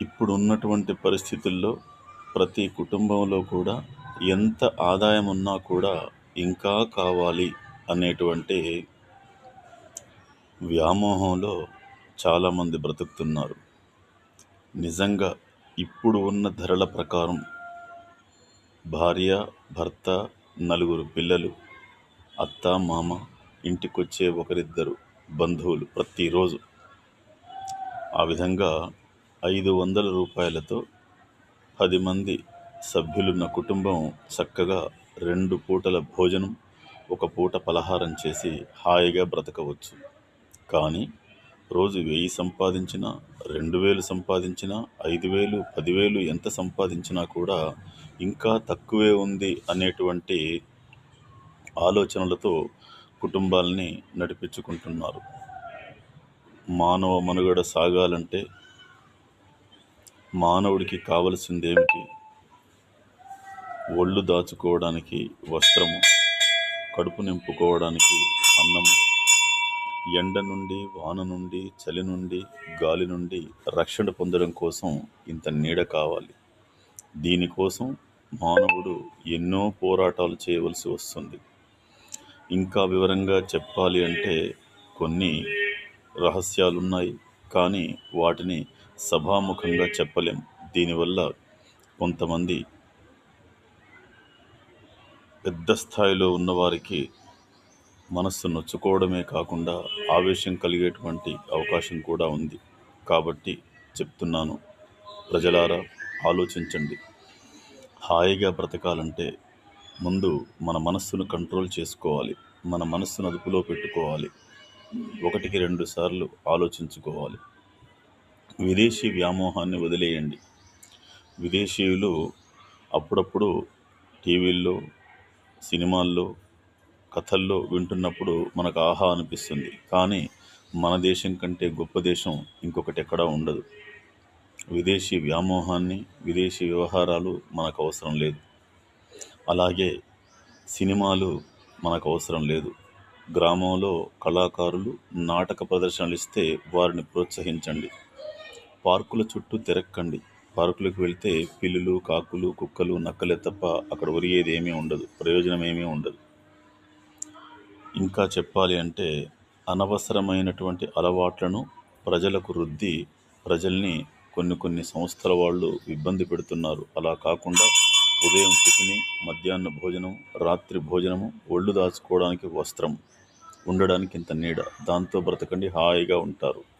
ఇప్పుడు ఉన్నటువంటి పరిస్థితుల్లో ప్రతి కుటుంబంలో కూడా ఎంత ఆదాయం ఉన్నా కూడా ఇంకా కావాలి అనేటువంటి వ్యామోహంలో చాలామంది బ్రతుకుతున్నారు. నిజంగా ఇప్పుడు ఉన్న ధరల ప్రకారం భార్య భర్త నలుగురు పిల్లలు అత్త మామ ఇంటికొచ్చే ఒకరిద్దరు బంధువులు ప్రతిరోజు ఆ విధంగా ఐదు వందల రూపాయలతో పది మంది సభ్యులున్న కుటుంబం చక్కగా రెండు పూటల భోజనం ఒక పూట పలహారం చేసి హాయిగా బ్రతకవచ్చు. కానీ రోజు వెయ్యి సంపాదించినా రెండు వేలు సంపాదించినా ఐదు వేలు పదివేలు ఎంత సంపాదించినా కూడా ఇంకా తక్కువే ఉంది అనేటువంటి ఆలోచనలతో కుటుంబాలని నడిపించుకుంటున్నారు. మానవ మనుగడ సాగాలంటే మానవుడికి కావలసింది ఏమిటి ఒళ్ళు దాచుకోవడానికి వస్త్రము కడుపు నింపుకోవడానికి అన్నము. ఎండ నుండి వాన నుండి చలి నుండి గాలి నుండి రక్షణ పొందడం కోసం ఇంత నీడ కావాలి. దీనికోసం మానవుడు ఎన్నో పోరాటాలు చేయవలసి వస్తుంది. ఇంకా వివరంగా చెప్పాలి అంటే కొన్ని రహస్యాలు ఉన్నాయి కానీ వాటిని సభాముఖంగా చెప్పలేం. దీనివల్ల కొంతమంది పెద్ద స్థాయిలో ఉన్నవారికి మనస్సు నొచ్చుకోవడమే కాకుండా ఆవేశం కలిగేటువంటి అవకాశం కూడా ఉంది. కాబట్టి చెప్తున్నాను ప్రజలారా ఆలోచించండి. హాయిగా బ్రతకాలంటే ముందు మన మనస్సును కంట్రోల్ చేసుకోవాలి. మన మనస్సును అదుపులో పెట్టుకోవాలి. ఒకటికి రెండు సార్లు ఆలోచించుకోవాలి. విదేశీ వ్యామోహాన్ని వదిలేయండి. విదేశీయులు అప్పుడప్పుడు టీవీల్లో సినిమాల్లో కథల్లో వింటున్నప్పుడు మనకు ఆహా అనిపిస్తుంది. కానీ మన దేశం కంటే గొప్ప దేశం ఇంకొకటి ఎక్కడా ఉండదు. విదేశీ వ్యామోహాన్ని విదేశీ వ్యవహారాలు మనకు అవసరం లేదు. అలాగే సినిమాలు మనకు అవసరం లేదు. గ్రామంలో కళాకారులు నాటక ప్రదర్శనలు ఇస్తే వారిని ప్రోత్సహించండి. పార్కుల చుట్టూ తిరక్కండి. పార్కులకు వెళ్తే పిల్లులు కాకులు కుక్కలు నక్కలే తప్ప అక్కడ ఒరిగేది ఏమీ ఉండదు. ప్రయోజనం ఏమీ ఉండదు. ఇంకా చెప్పాలి అంటే అనవసరమైనటువంటి అలవాట్లను ప్రజలకు రుద్ది ప్రజల్ని కొన్ని కొన్ని సంస్థల వాళ్ళు ఇబ్బంది పెడుతున్నారు. అలా కాకుండా ఉదయం టిఫిని మధ్యాహ్న భోజనం రాత్రి భోజనము ఒళ్ళు దాచుకోవడానికి వస్త్రం ఉండడానికి ఇంత నీడ. దాంతో బ్రతకండి హాయిగా ఉంటారు.